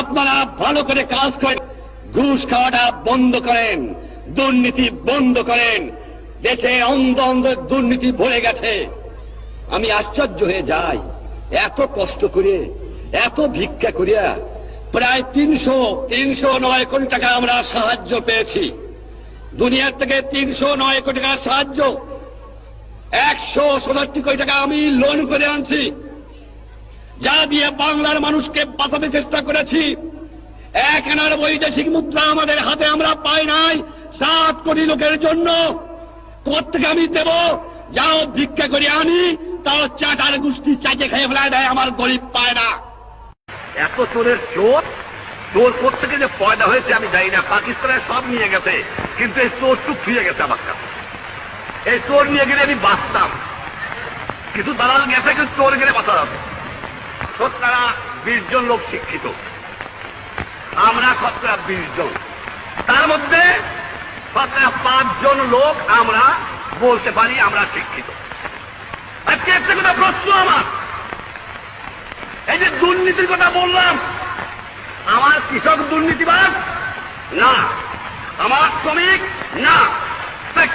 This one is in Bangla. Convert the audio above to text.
আপনারা ভালো করে কাজ করেন ঘুষ খাওয়াটা বন্ধ করেন, দুর্নীতি বন্ধ করেন। দেশে অন্ধ অন্ধ দুর্নীতি ভরে গেছে। আমি আশ্চর্য হয়ে যাই, এত কষ্ট করে, এত ভিক্ষা করিয়া প্রায় তিনশো তিনশো নয় কোটি টাকা আমরা সাহায্য পেয়েছি। দুনিয়ার থেকে তিনশো নয় কোটি টাকা সাহায্য। একশো ষোলোটি কোটি টাকা আমি লোন করে আনছি। যা দিয়ে বাংলার মানুষকে বাঁচাতে চেষ্টা করেছি, এক আনার বৈদেশিক মুদ্রা আমাদের হাতে আমরা পাই নাই। সাত কোটি লোকের জন্য কোথেকে আমি দেব? যাও ভিক্ষা করে আনি, তাও চাটার গোষ্ঠী চাকে খেয়ে ফেলায় দেয়, আমার গরিব পায় না। এত চোরের চোর? চোর থেকে যে পয়দা হয়েছে আমি জানি না পাকিস্তানে সব নিয়ে গেছে, কিন্তু এই চোর টুক ফিরে গেছে আমার কাছে। এই চোর নিয়ে গেলে আমি বাঁচতাম। কিন্তু দালাল গেছে, কিন্তু চোর গেলে বাঁচা যাবে। শতকরা বিশ জন লোক শিক্ষিত। আমরা শতকরা বিশ জন। তার মধ্যে শতকরা পাঁচজন লোক আমরা বলতে পারি আমরা শিক্ষিত। আজকে একটা কথা প্রশ্ন আমার। এই যে দুর্নীতির কথা বললাম, আমার কৃষক দুর্নীতিবাদ না। আমার শ্রমিক? না। তা